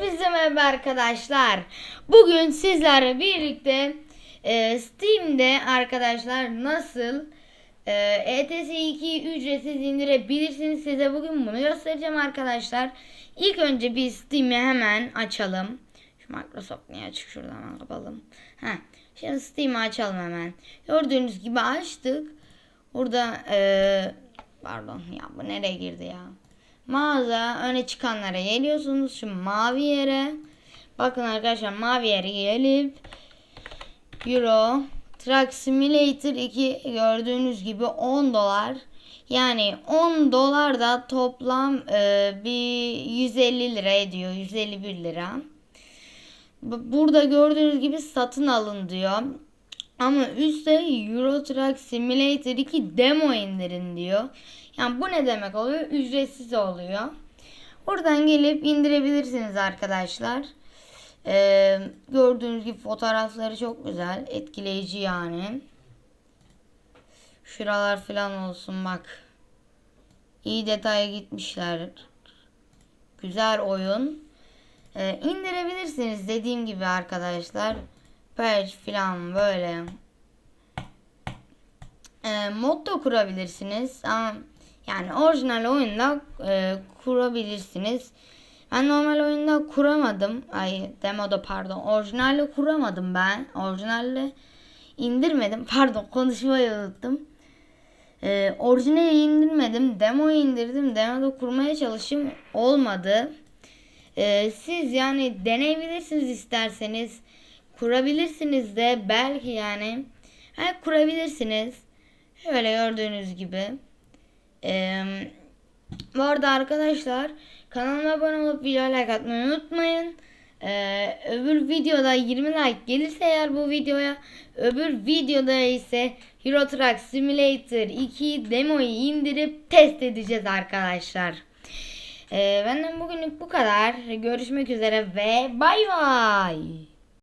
Hepinize merhaba arkadaşlar. Bugün sizlerle birlikte e, Steam'de arkadaşlar nasıl e, ETS 2'yi ücretsiz indirebilirsiniz. Size bugün bunu göstereceğim arkadaşlar. İlk önce bir Steam'i hemen açalım. Şu Microsoft niye açık şuradan kapalım. Heh. Şimdi Steam'i açalım hemen. Gördüğünüz gibi açtık. Burada e, pardon ya bu nereye girdi ya? Mağaza öne çıkanlara geliyorsunuz. Şu mavi yere. Bakın arkadaşlar mavi yere gelip Euro Truck Simulator 2 gördüğünüz gibi 10 dolar. Yani 10 dolar da toplam e, bir 150 lira ediyor. 151 lira. Bu- Burada gördüğünüz gibi satın alın diyor. Ama üstte Euro Truck Simulator 2 demo indirin diyor. Yani bu ne demek oluyor? Ücretsiz oluyor. Buradan gelip indirebilirsiniz arkadaşlar. Ee, gördüğünüz gibi fotoğrafları çok güzel. Etkileyici yani. Şuralar falan olsun bak. İyi detaya gitmişler. Güzel oyun. Ee, indirebilirsiniz dediğim gibi arkadaşlar. Patch falan böyle e, mod da kurabilirsiniz ama yani orijinal oyunda e, kurabilirsiniz. Ben normal oyunda kuramadım. Ay demoda pardon. Orijinalle kuramadım ben. Orijinalle indirmedim. Pardon konuşmayı unuttum. E, orijinali indirmedim. Demoyu indirdim. Demoda kurmaya çalışım olmadı. E, siz yani deneyebilirsiniz isterseniz. Kurabilirsiniz de belki yani. Ha, kurabilirsiniz. Şöyle gördüğünüz gibi. Ee, bu arada arkadaşlar kanalıma abone olup videoya like atmayı unutmayın. Ee, öbür videoda 20 like gelirse eğer bu videoya öbür videoda ise Euro Truck Simulator 2 demoyu indirip test edeceğiz arkadaşlar. Ee, benden bugünlük bu kadar. Görüşmek üzere ve bay bay.